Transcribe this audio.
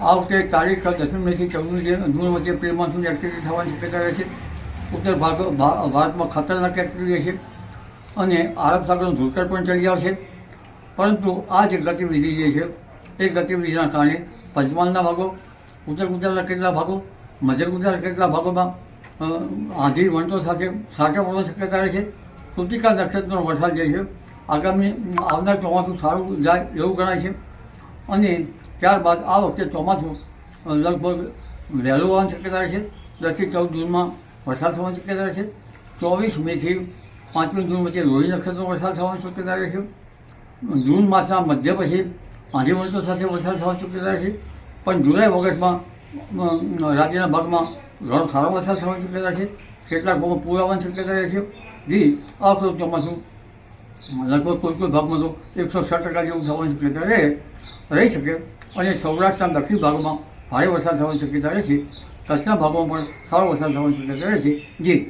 આ વખતે તારીખ દસમી મેથી ચૌદમી જૂન વચ્ચે પ્રી મોન્સૂન એક્ટિવિટી થવાની શક્યતા રહે છે. ઉત્તર ભાગ ભારતમાં ખતરનાક એક્ટિવિટી છે, અને આરબ સાગરનું ધોતર પણ ચડી આવશે પરંતુ આ જે ગતિવિધિ જે છે, એ ગતિવિધિના કારણે પંચમહાલના ભાગો, ઉત્તર ગુજરાતના કેટલા ભાગો, મધ્ય ગુજરાતના કેટલા ભાગોમાં આંધી વંટો સાથે સાટા પડવાની શક્યતા રહે છે. કૃતિકા નક્ષત્રનો વરસાદ જે છે, આગામી, આવનાર ચોમાસું સારું જાય એવું ગણાય છે. અને ત્યારબાદ આ વખતે ચોમાસું લગભગ વહેલું હોવાની શક્યતા છે દસથી ચૌદ જૂનમાં વરસાદ થવાની શક્યતા છે ચોવીસ મેથી પાંચમી જૂન વચ્ચે રોહિણી નક્ષત્રનો વરસાદ થવાની શક્યતા રહેશે, જૂન માસના મધ્ય પછી આંધી વંટો સાથે વરસાદ થવાની શક્યતા રહેશે, પણ જુલાઈ ઓગસ્ટમાં રાજ્યના ભાગમાં ઘણો સારો વરસાદ થવાની શક્યતા છે કેટલાક ભાગમાં પૂર આવવાની શક્યતા રહે છે જી, આ વખતે ચોમાસું, લગભગ કોઈ કોઈ ભાગમાં તો એકસો છ ટકા જેવું થવાની શક્યતા રહે, રહી શકે. અને સૌરાષ્ટ્રના દક્ષિણ ભાગમાં ભારે વરસાદ થવાની શક્યતા રહેશે કચ્છના ભાગોમાં પણ સારો વરસાદ થવાની શક્યતા રહેશે જી.